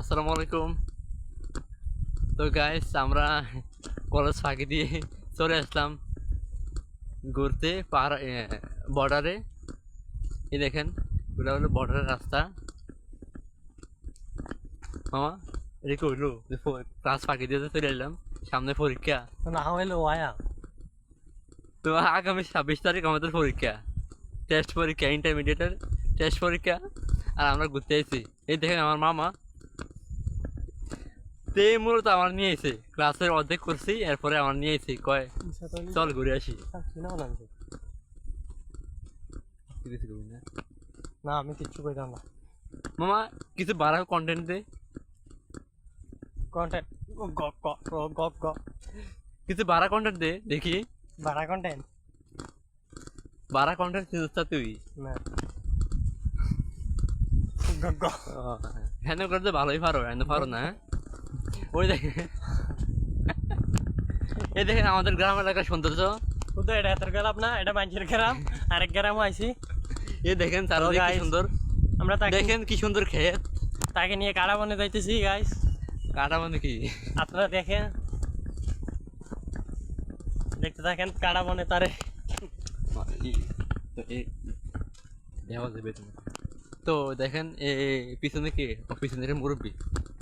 আসসালামু আলাইকুম তো গাইস আমরা কলেজ ফাঁকি দিয়ে চলে আসলাম ঘুরতে পাহাড় বর্ডারে এই দেখেন ওটা হলো বর্ডারের রাস্তা। মামা এটা কইলো ক্লাস ফাঁকি দিয়ে চলে এলাম সামনে পরীক্ষা। না হইল ওয়া তো আগামী ছাব্বিশ তারিখ আমাদের পরীক্ষা। টেস্ট পরীক্ষা ইন্টারমিডিয়েটের টেস্ট পরীক্ষা। আর আমরা ঘুরতে আইছি এই দেখেন আমার মামা তে মূলত আমার নিয়ে এসে ক্লাসের অর্ধেক করছি এরপরে আমার নিয়ে এসে কয় চল ঘুরে আসি। না আমি কিচ্ছু কইতাম না। মামা কিছু বাড়া কন্টেন্ট দে। কন্টেন্ট গ গ গ গ কিছু বাড়া কন্টেন্ট দে দেখি। বাড়া কন্টেন্ট বাড়া কন্টেন্ট খুঁজছা তুই? না। হ্যাঁ। করতে ভালোই পারো হ্যাঁ পারো না হ্যাঁ? ওই দেখে। এই দেখেন আমাদের গ্রাম এলাকার সৌন্দর্য। শুধু এটা এত গ্রাম না এটা মানুষের গ্রাম আরেক গ্রাম আইছি। এই দেখেন চারদিকে কি সুন্দর। আমরা তাকে দেখেন কি সুন্দর ক্ষেত। তাকে নিয়ে কাড়া বনে যাইতেছি গাইস কাটা মানে কি? আপনারা দেখেন। দেখতে থাকেন কাড়া বনে তারে। তো দেখেন এ পিছনে কে? পিছনের মুরব্বী।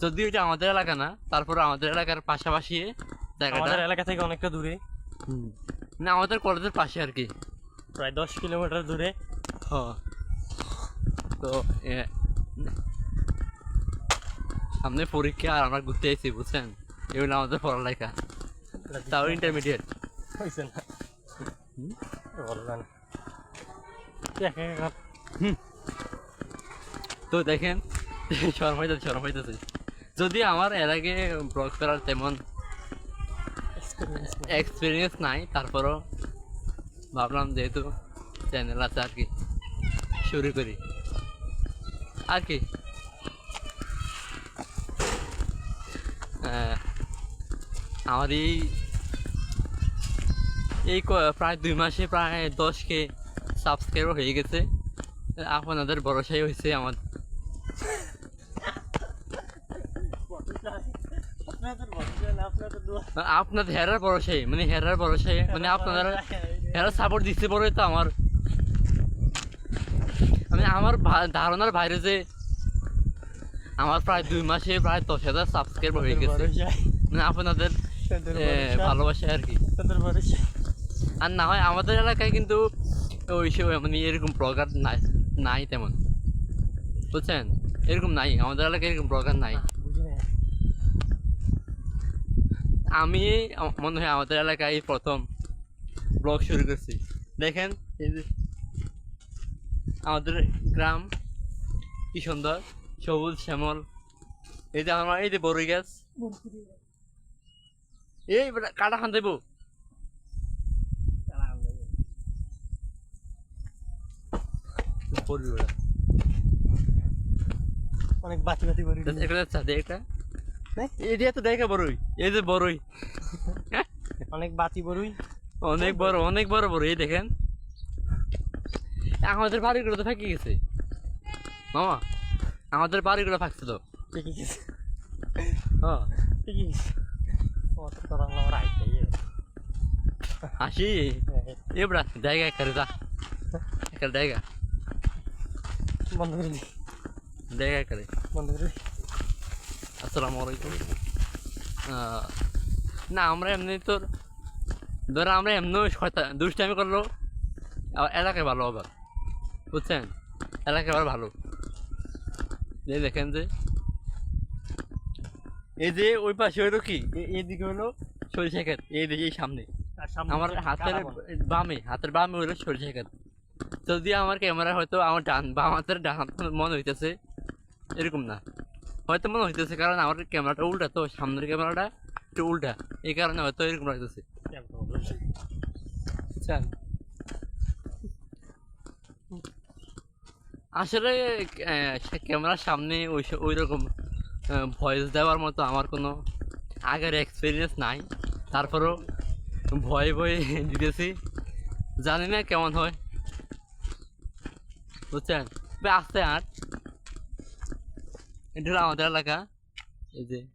যদিও এটা আমাদের এলাকা না তারপর আমাদের এলাকার পাশাপাশি আমাদের এলাকা থেকে অনেকটা দূরে। না আমাদের কলেজের পাশে আর কি। প্রায় দশ কিলোমিটার দূরে। হ। তো সামনে পরীক্ষা আর আমরা ঘুরতে এসেছি বুঝছেন? এগুলো আমাদের পড়ালেখা। তাও ইন্টারমিডিয়েট হয়েছে না। তো দেখেন শরম হইতেছে শরম হইতেছে। যদি আমার এর আগে ব্লগ করার তেমন এক্সপিরিয়েন্স নাই। তারপরও ভাবলাম যেহেতু চ্যানেল আছে আর কি শুরু করি। আর কি? আমার এই এই প্রায় দুই মাসে প্রায় দশ কে সাবস্ক্রাইবার হয়ে গেছে। আপনাদের ভরসাই হয়েছে আমার আপনাদের হেরার ভরসায় মানে হেরার ভরসায় মানে আপনারা এরা সাপোর্ট দিচ্ছে তো আমার। মানে আমার ধারণার বাইরে যে আমার প্রায় দুই মাসে প্রায় দশ হাজার সাবস্ক্রাইব হয়ে গেছে। মানে আপনাদের ভালোবাসা আর কি। আর না হয় আমাদের এলাকায় কিন্তু ওই সব মানে এরকম ব্লগার নাই নাই তেমন। বুঝছেন? এরকম নাই আমাদের এলাকায় এরকম ব্লগার নাই বুঝি না। আমি মনে হয় আমাদের এলাকায় প্রথম ব্লগ শুরু করছি। দেখেন এই যে আমাদের গ্রাম কি সুন্দর সবুজ শ্যামল। এই যে আমার এই যে বড়ই গাছ। এই কাটা খান দেবো। অনেক বাতি বাতি করে দেখ, একটা। যাচ্ছে, দেখ একটা দেখ। বড়ই। এই যে বড়ই। অনেক বাতি বড়ুই। অনেক বড় অনেক বড় বড় এই দেখেন। আমাদের বাড়িগুলো তো ফাঁকি গেছে। মামা আমাদের বাড়িগুলো ফাঁকছে তো। ঠিকই গেছে। হ্যাঁ ঠিকই গেছে। আসি? এবড়া জায়গা একারে যা। একারে জায়গা। বন্ধ করে জায়গা একারে বন্ধ করে আসসালামু আলাইকুম। না আমরা এমনি তোর ধর আমরা এমনি শয়তান দুষ্টামি করল আবার এলাকায় ভালো আবার বুঝছেন? এলাকায় আবার ভালো। এই দেখেন যে এই যে ওই পাশে হইল কি? এইদিকে হলো সরিষা ক্ষেত এই দিকে সামনে। আমার হাতের বামে হাতের বামে হইল সরিষা ক্ষেত। যদি আমার ক্যামেরা হয়তো আমার ডান বাম হাতের ডান হাত মনে হইতেছে এরকম না। হয়তো মনে হইতেছে কারণ আমার ক্যামেরাটা উল্টা, তো সামনের ক্যামেরাটা একটু উল্টা। এই কারণে হয়তো এরকম লাগতেছে। বুঝছেন আসলে ক্যামেরার সামনে ওই ওই রকম ভয়েস দেওয়ার মতো আমার কোনো আগের এক্সপিরিয়েন্স নাই। তারপরেও ভয়ে ভয়ে দিতেছি। জানি না কেমন হয়। বুঝছেন? আস্তে আট এটা হলো আমাদের এলাকা। এই যে।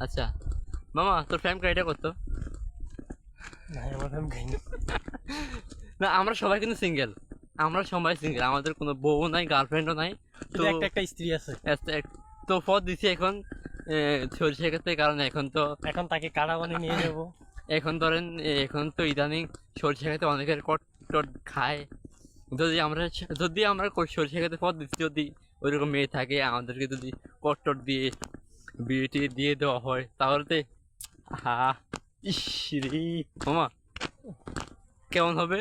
আচ্ছা। মামা তোর ফ্যাম না আমার সবাই কিন্তু সিঙ্গেল আমরা সবাই সিঙ্গেল আমাদের কোনো বউ নাই গার্লফ্রেন্ডও নাই। তো একটা একটা স্ত্রী আছে। তো পথ দিছি এখন সরষে ক্ষেত্রে কারণ। এখন তো এখন তাকে বানিয়ে নিয়ে যাব। এখন ধরেন, এখন তো ইদানিং সরষে খেতে অনেকের কট টট খায়। যদি আমরা যদি আমরা সরষে খেতে পথ দিচ্ছি যদি ওইরকম মেয়ে থাকে, আমাদেরকে যদি কট টট দিয়ে বিয়েটি দিয়ে দেওয়া হয়, তাহলে তো হা, ইস রে, মামা, কেমন হবে?